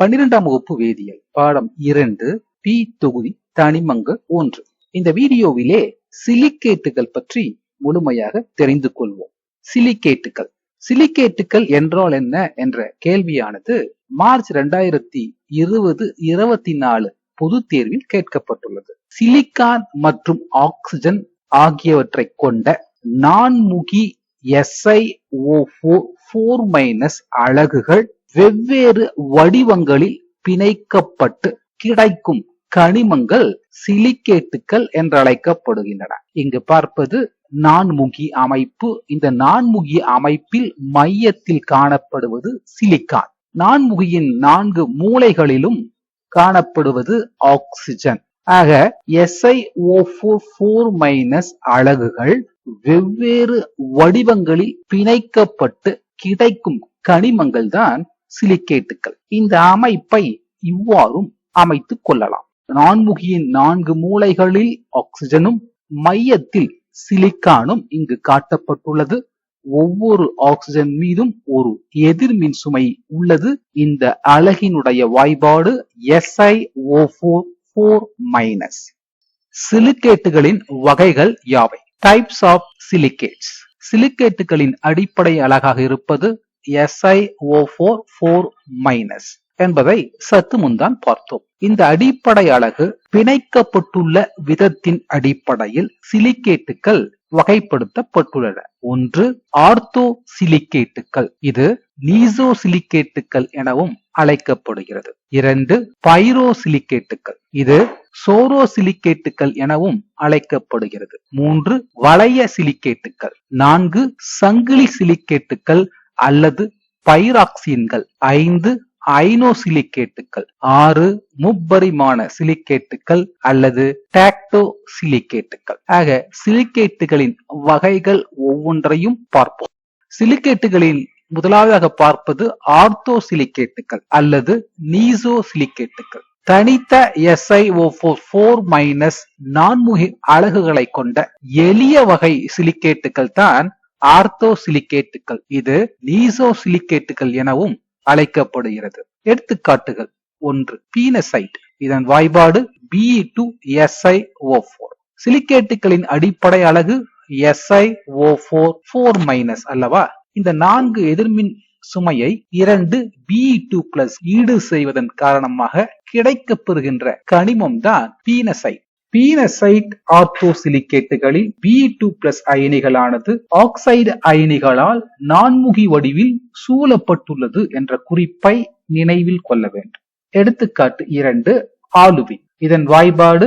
பன்னிரெண்டாம் வகுப்பு வேதியியல் பாடம் இரண்டு பி தொகுதி தனிமங்கள் ஒன்று. இந்த வீடியோவிலே சிலிக்கேட்டுகள் பற்றி முழுமையாக தெரிந்து கொள்வோம். சிலிக்கேட்டுகள். சிலிக்கேட்டுகள் என்றால் என்ன என்ற கேள்வியானது மார்ச் இரண்டாயிரத்தி இருபது இருபத்தி நாலு பொது தேர்வில் கேட்கப்பட்டுள்ளது. சிலிக்கான் மற்றும் ஆக்சிஜன் ஆகியவற்றை கொண்ட நான்முகி SiO4 ஃபோர் மைனஸ் அலகுகள் வெவ்வேறு வடிவங்களில் பிணைக்கப்பட்டு கிடைக்கும் கனிமங்கள் சிலிக்கேட்டுகள் என்றழைக்கப்படுகின்றன. இங்கு பார்ப்பது நான்முகி அமைப்பு. இந்த நான்முகி அமைப்பில் மையத்தில் காணப்படுவது சிலிக்கான். நான்முகியின் நான்கு மூலைகளிலும் காணப்படுவது ஆக்சிஜன். ஆக SiO4 ஃபோர் மைனஸ் அலகுகள் வெவ்வேறு வடிவங்களில் பிணைக்கப்பட்டு கிடைக்கும் கனிமங்கள் தான் சிலிக்கேட்டுகள் இந்த அமைப்பை இவ்வாறும் அமைத்துக் கொள்ளலாம். நான்முகியின் நான்கு மூலைகளில் ஆக்சிஜனும் மையத்தில் சிலிக்கானும் இங்கு காட்டப்பட்டுள்ளது. ஒவ்வொரு ஆக்சிஜன் மீதும் ஒரு எதிர்மின் சுமை உள்ளது. இந்த அலகினுடைய வாய்பாடு SiO4 ஃபோர் மைனஸ் சிலிக்கேட்டுகளின் வகைகள் யாவை? டைப்ஸ் ஆஃப் சிலிக்கேட்ஸ் சிலிக்கேட்டுகளின் அடிப்படை அழகாக இருப்பது SiO4 4 மைனஸ் என்பதை சற்று முன்தான் பார்த்தோம். இந்த அடிப்படை அலகு பிணைக்கப்பட்டுள்ள விதத்தின் அடிப்படையில் சிலிக்கேட்டுகள் வகைப்படுத்தப்பட்டுள்ளன. ஒன்று ஆர்த்தோ சிலிக்கேட்டுகள் இது நீசோ சிலிக்கேட்டுகள் எனவும் அழைக்கப்படுகிறது. இரண்டு பைரோ சிலிக்கேட்டுகள் இது சோரோ சிலிக்கேட்டுகள் எனவும் அழைக்கப்படுகிறது. மூன்று வளைய சிலிக்கேட்டுகள் நான்கு சங்கிலி சிலிக்கேட்டுகள் அல்லது பைராக்சின்கள் ஐந்து ஐனோசிலிகேட்டுகள் ஆறு முப்பரிமாண சிலிக்கேட்டுகள் அல்லது டாக்டோ சிலிக்கேட்டுகள் ஆக சிலிக்கேட்டுகளின் வகைகள் ஒவ்வொன்றையும் பார்ப்போம். சிலிக்கேட்டுகளில் முதலாவதாக பார்ப்பது ஆர்த்தோ சிலிக்கேட்டுகள் அல்லது நீசோ சிலிக்கேட்டுகள் தனித்த SiO4 ஃபோர் மைனஸ் நான்முகி அலகுகளை கொண்ட எளிய வகை சிலிக்கேட்டுகள் தான் ஆர்த்தோ சிலிக்கேட்டுகள் இது நீசோ சிலிக்கேட்டுகள் எனவும் அழைக்கப்படுகிறது. எடுத்துக்காட்டுகள். ஒன்று பீனசைட். இதன் வாய்பாடு பி டு SiO4 சிலிக்கேட்டுகளின் அடிப்படை அலகு SiO4 ஃபோர் மைனஸ் அல்லவா? இந்த நான்கு எதிர்மின் சுமையை இரண்டு பி டூ பிளஸ் ஈடு செய்வதன் காரணமாக கிடைக்கப்பெறுகின்ற கனிமம் தான் பீனசைட். பீனசைட் ஆர்த்தோசிலிக்கேட்டுகளில் பி டூ பிளஸ் அயனிகளானது ஆக்சைடு அயனிகளால் நான்முகி வடிவில் சூழப்பட்டுள்ளது என்ற குறிப்பை நினைவில் கொள்ள வேண்டும். எடுத்துக்காட்டு இரண்டு ஆலுவின். இதன் வாய்பாடு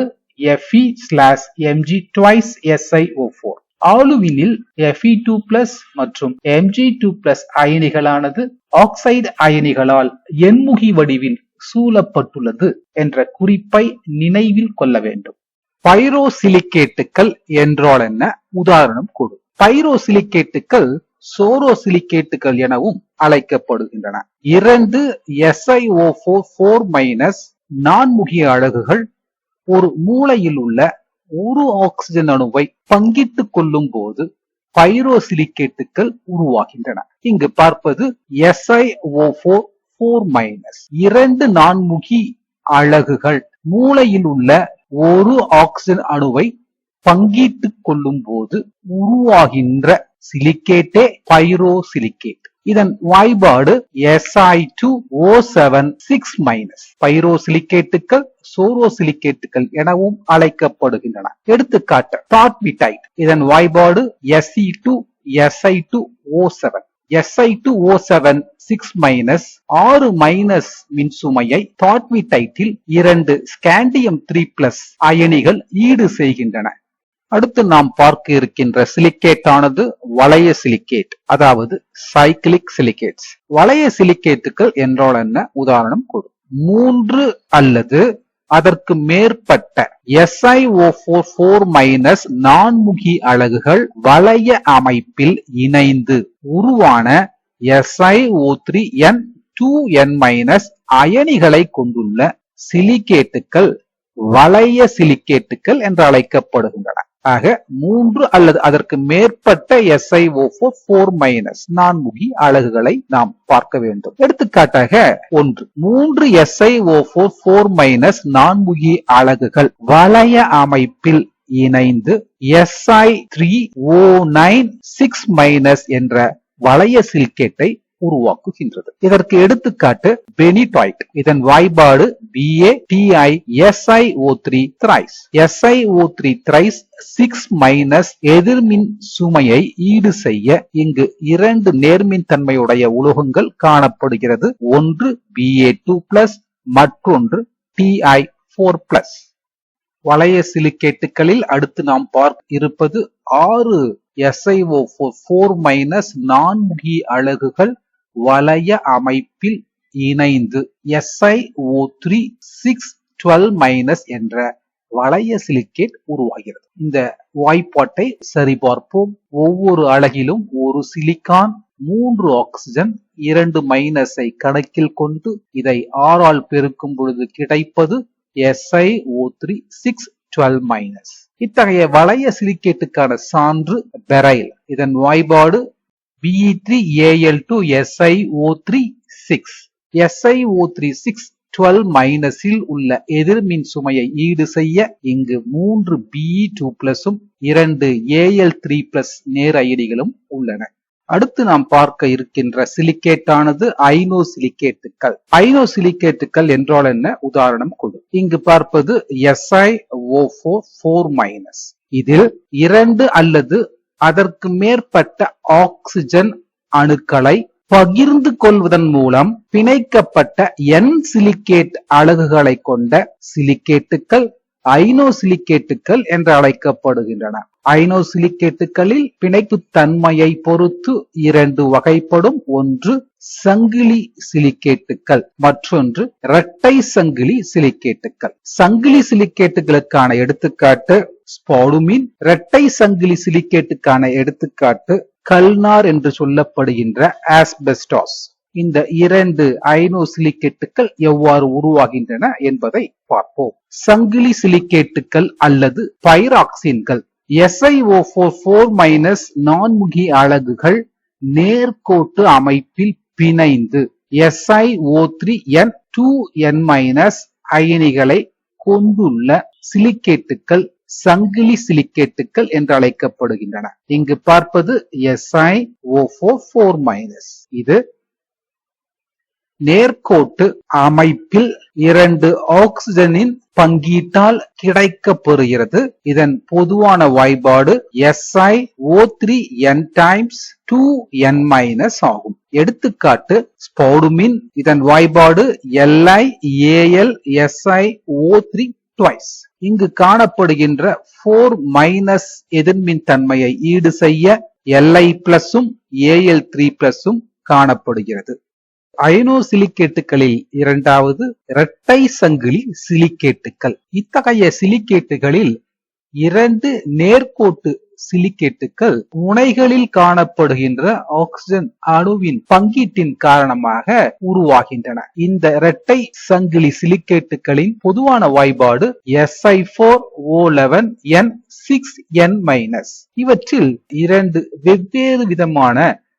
FE slash MG twice SI O four ஆலுவினில் FE two plus மற்றும் எம்ஜி டூ பிளஸ் அயனிகளானது ஆக்சைடு அயனிகளால் எண்முகி வடிவில் சூழப்பட்டுள்ளது என்ற குறிப்பை நினைவில் கொள்ள வேண்டும். பைரோசிலிக்கேட்டுகள் என்றால் என்ன? உதாரணம் கொடு. பைரோசிலிக்கேட்டுகள் சோரோசிலிக்கேட்டுகள் எனவும் அழைக்கப்படுகின்றன. இரண்டு SiO4 ஃபோர் மைனஸ் நான்முகிய அலகுகள் ஒரு மூலையில் உள்ள ஒரு ஆக்சிஜன் அணுவை பங்கிட்டுக் கொள்ளும் போது பைரோசிலிக்கேட்டுகள் உருவாகின்றன. இங்கு பார்ப்பது SiO4 ஃபோர் மைனஸ் இரண்டு நான்முகி அலகுகள் மூளையில் உள்ள ஒரு ஆக்சிஜன் அணுவை பங்கிட்டுக் கொள்ளும் போது உருவாகின்ற சிலிக்கேட்டே பைரோசிலிக்கேட் இதன் வாய்பாடு Si2O7 சிக்ஸ் மைனஸ் பைரோசிலிக்கேட்டுகள் சோரோசிலிக்கேட்டுகள் எனவும் அழைக்கப்படுகின்றன. எடுத்துக்காட்டு டாட்விடைட் இதன் வாய்பாடு Se2 Si2O7 Si2O7 six minus ஆறு மைனஸ் மின்சுமையை டாட்விடைட்டில் இரண்டு ஸ்காண்டியம் த்ரீ பிளஸ் அயனிகள் ஈடு செய்கின்றன. அடுத்து நாம் பார்க்க இருக்கின்ற சிலிக்கேட் ஆனது வளைய சிலிக்கேட் அதாவது சைக்கிளிக் சிலிக்கேட்ஸ் வளைய சிலிக்கேட்டுகள் என்றால் என்ன? உதாரணம் கொடு. மூன்று அல்லது அதற்கு மேற்பட்ட SiO4 ஃபோர் மைனஸ் நான்முகி அலகுகள் வளைய அமைப்பில் இணைந்து உருவான SIO three N two N minus அயனிகளை கொண்டுள்ள சிலிகேட்டுகள் வளைய சிலிகேட்டுகள் என்று அழைக்கப்படுகின்றன ஆக மூன்று அல்லது அதற்கு மேற்பட்ட SiO4 ஃபோர் மைனஸ் நான்முகி அலகுகளை நாம் பார்க்க வேண்டும். எடுத்துக்காட்டாக ஒன்று மூன்று SiO4 ஃபோர் மைனஸ் நான்முகி அலகுகள் வளைய அமைப்பில் இணைந்து SI three O nine six minus என்ற வளைய சில்கேட்டை உருவாக்குகின்றது. இதற்கு எடுத்துக்காட்டு பெனிடாய்ட் இதன் வாய்பாடு S I O three thrice SIO three thrice six minus எதிர்மின் சுமையை ஈடு செய்ய இங்கு இரண்டு நேர்மின் தன்மையுடைய உலோகங்கள் காணப்படுகிறது. ஒன்று BA டூ பிளஸ் மற்றொன்று TI ஃபோர் பிளஸ் வளைய சிலிக்கேட்டுகளில் அடுத்து நாம் பார்க்க இருப்பது ஆறு SiO4 ஃபோர் மைனஸ் நான்கு அலகுகள் வளைய அமைப்பில் இணைந்து SI O three six twelve minus என்ற வளைய சிலிக்கேட் உருவாகிறது. இந்த வாய்ப்பாட்டை சரிபார்ப்போம். ஒவ்வொரு அழகிலும் ஒரு சிலிக்கான் மூன்று ஆக்சிஜன் இரண்டு மைனஸை கணக்கில் கொண்டு இதை ஆறால் பெருக்கும் பொழுது கிடைப்பது SiO3 சிக்ஸ் டுவெல் மைனஸ் இத்தகைய வளைய சிலிக்கேட்டுக்கான சான்று பெரைல். இதன் வாய்பாடு Be3Al2 SiO3 6 SiO3 6 12 மைனஸில் உள்ள எதிர்மின் சுமையை ஈடு செய்ய இங்கு மூன்று Be2 பிளஸும் இரண்டு Al3 பிளஸ் நேர் அயனிகளும் உள்ளன. அடுத்து நாம் பார்க்க இருக்கின்ற சிலிக்கேட்டானது ஐனோ சிலிக்கேட்டுகள் ஐனோ சிலிக்கேட்டுகள் என்றால் என்ன? உதாரணம் கொடு. இங்கு பார்ப்பது SiO4 ஃபோர் மைனஸ் இதில் இரண்டு அல்லது அதற்கு மேற்பட்ட ஆக்சிஜன் அணுக்களை பகிர்ந்து கொள்வதன் மூலம் பிணைக்கப்பட்ட என் சிலிக்கேட் அலகுகளை கொண்ட சிலிக்கேட்டுக்கள் ஐனோ என்று அழைக்கப்படுகின்றன. ஐனோ சிலிக்கேட்டுகளில் பிணைப்பு தன்மையை பொறுத்து இரண்டு வகைப்படும். ஒன்று சங்கிலி சிலிக்கேட்டுகள் மற்றொன்று இரட்டை சங்கிலி சிலிக்கேட்டுகள். சங்கிலி சிலிக்கேட்டுகளுக்கான எடுத்துக்காட்டு ஸ்பாடுமின் இரட்டை சங்கிலி சிலிக்கேட்டுக்கான எடுத்துக்காட்டு கல்னார் என்று சொல்லப்படுகின்ற ஆஸ்பெஸ்டாஸ். இந்த இரண்டு ஐநோ சிலிக்கேட்டுகள் எவ்வாறு உருவாகின்றன என்பதை பார்ப்போம். சங்கிலி சிலிக்கேட்டுகள் அல்லது பைராக்சின்கள். எஸ்ஐஓ போர் போர் மைனஸ் நான்முகி அலகுகள் நேர்கோட்டு அமைப்பில் பிணைந்து SIO three N two N minus அயனிகளை கொண்டுள்ள சிலிக்கேட்டுகள் சங்கிலி சிலிக்கேட்டுகள் என்று அழைக்கப்படுகின்றன. இங்கு பார்ப்பது SiO4 ஃபோர் மைனஸ் இது நேர்கோட்டு அமைப்பில் இரண்டு ஆக்சிஜனின் பங்கீட்டால் கிடைக்கப் பெறுகிறது இதன் பொதுவான வாய்பாடு SI O three N times two N minus ஆகும். எடுத்துக்காட்டு ஸ்பௌடுமின். இதன் வாய்பாடு LI AL SI O three twice இங்கு காணப்படுகின்ற போர் மைனஸ் எதிர்மின் தன்மையை ஈடு செய்ய எல்ஐ பிளஸும் ஏஎல் த்ரீ பிளஸும் காணப்படுகிறது. அயனோ சிலிக்கேட்டுகளில் இரண்டாவது இரட்டை சங்கிலி சிலிக்கேட்டுகள் இத்தகைய சிலிக்கேட்டுகளில் இரண்டு நேர்கோட்டு சிலிக்கேட்டுகள் முனைகளில் காணப்படுகின்ற ஆக்சிஜன் அணுவின் பங்கீட்டின் காரணமாக உருவாகின்றன. இந்த இரட்டை சங்கிலி சிலிக்கேட்டுகளின் பொதுவான வாய்பாடு SI four O eleven N six N minus இவற்றில் இரண்டு வெவ்வேறு விதமான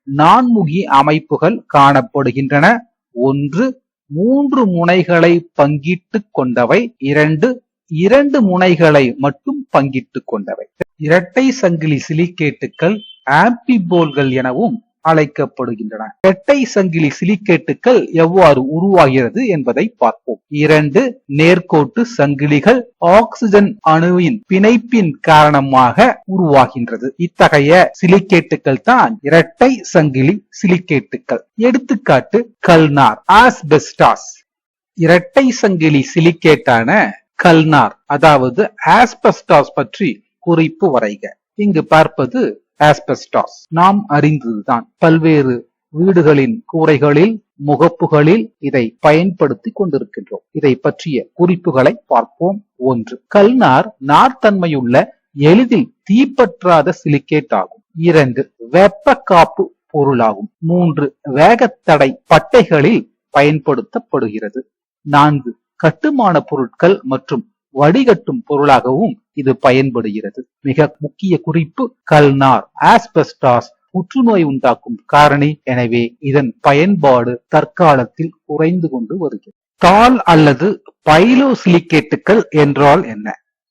நான்முகி அமைப்புகள் காணப்படுகின்றன. ஒன்று மூன்று முனைகளை பங்கிட்டுக் கொண்டவை. இரண்டு இரண்டு முனைகளை மட்டும் பங்கிட்டுக் கொண்டவை. இரட்டை சங்கிலி சிலிக்கேட்டுகள் ஆம்பிபோல்கள் எனவும் அழைக்கப்படுகின்றன. இரட்டை சங்கிலி சிலிக்கேட்டுகள் எவ்வாறு உருவாகிறது என்பதை பார்ப்போம். இரண்டு நேர்கோட்டு சங்கிலிகள் ஆக்சிஜன் அணுவின் பிணைப்பின் காரணமாக உருவாகின்றது. இத்தகைய சிலிக்கேட்டுகள் தான் இரட்டை சங்கிலி சிலிக்கேட்டுகள் எடுத்துக்காட்டு கல்னார் ஆஸ்பெஸ்டாஸ். இரட்டை சங்கிலி சிலிக்கேட்டான கல்னார் அதாவது ஆஸ்பெஸ்டாஸ் பற்றி குறிப்பு வரைக. இங்கு பார்ப்பது ஆஸ்பெஸ்டாஸ் நாம் அறிந்ததுதான். பல்வேறு வீடுகளின் கூரைகளில் முகப்புகளில் இதை பயன்படுத்தி கொண்டிருக்கின்றோம். இதை பற்றிய குறிப்புகளை பார்ப்போம். ஒன்று கல்நார் நார்த்தன்மையுள்ள எளிதில் தீப்பற்றாத சிலிக்கேட் ஆகும். இரண்டு வெப்ப காப்பு பொருளாகும். மூன்று வேகத்தடை பட்டைகளில் பயன்படுத்தப்படுகிறது. நான்கு கட்டுமான பொருட்கள் மற்றும் வடிகட்டும் பொருளாகவும் இது பயன்படுகிறது. மிக முக்கிய குறிப்பு கல்நார் ஆஸ்பெஸ்டாஸ் புற்றுநோய் உண்டாக்கும் காரணி. எனவே இதன் பயன்பாடு தற்காலத்தில் குறைந்து கொண்டு வருகிறது. தால் அல்லது பைலோசிலிகேட்டுகள் என்றால் என்ன?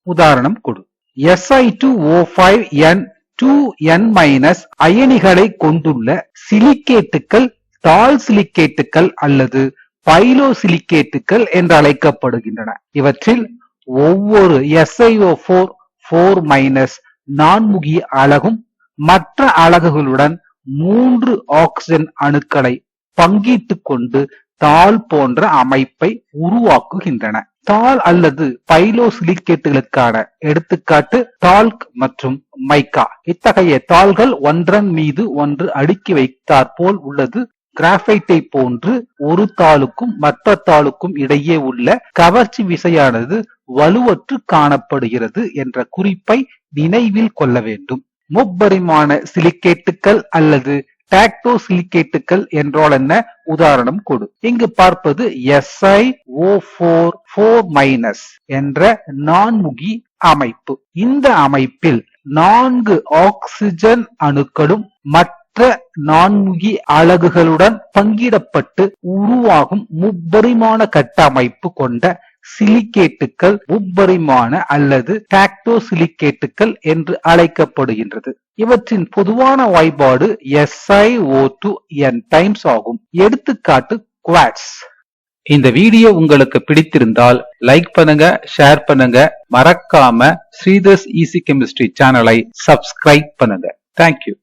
உதாரணம் கொடு. SI two O five N two N minus அயனிகளை கொண்டுள்ள சிலிக்கேட்டுகள் தால் சிலிக்கேட்டுகள் அல்லது பைலோசிலிக்கேட்டுகள் என்று அழைக்கப்படுகின்றன இவற்றில் ஒவ்வொரு எஸ்ஐஓ போர் போர் மைனஸ் நான்முகி அலகும் மற்ற அலகுகளுடன் மூன்று ஆக்சிஜன் அணுக்களை பங்கிட்டுக் கொண்டு தாள் போன்ற அமைப்பை உருவாக்குகின்றன. தாள் அல்லது பைலோசிலிக்கேட்டுகளுக்கான எடுத்துக்காட்டு தால்க் மற்றும் மைக்கா இத்தகைய தாள்கள் ஒன்றன் மீது ஒன்று அடுக்கி வைத்தாற்போல் உள்ளது. கிராஃபைட்டை போன்று ஒரு தாளுக்கும் மற்ற தாளுக்கும் இடையே உள்ள கவர்ச்சி விசையானது வலுவற்று காணப்படுகிறது என்ற குறிப்பை நினைவில் கொள்ள வேண்டும். முப்பரிமாண சிலிக்கேட்டுகள் அல்லது டாக்டோ சிலிக்கேட்டுகள் என்றால் என்ன உதாரணம் கொடு. இங்கு பார்ப்பது எஸ்ஐ ஓ போர் போர் மைனஸ் என்ற நான்முகி அமைப்பு. இந்த அமைப்பில் நான்கு ஆக்சிஜன் அணுக்களும் மற்ற நான்முகி அலகுகளுடன் பங்கிடப்பட்டு உருவாகும் முப்பரிமாண கட்டமைப்பு கொண்ட சிலிக்கேட்டுகள் முப்பரிமாண அல்லது டாக்டோ சிலிக்கேட்டுகள் என்று அழைக்கப்படுகின்றது. இவற்றின் பொதுவான வாய்ப்பாடு SiO2 டூ என் டைம்ஸ் ஆகும். எடுத்துக்காட்டு குவாட்ஸ் இந்த வீடியோ உங்களுக்கு பிடித்திருந்தால் லைக் பண்ணுங்க ஷேர் பண்ணுங்க. மறக்காம ஸ்ரீதர்ஸ் ஈசி கெமிஸ்ட்ரி சேனலை சப்ஸ்கிரைப் பண்ணுங்க. Thank you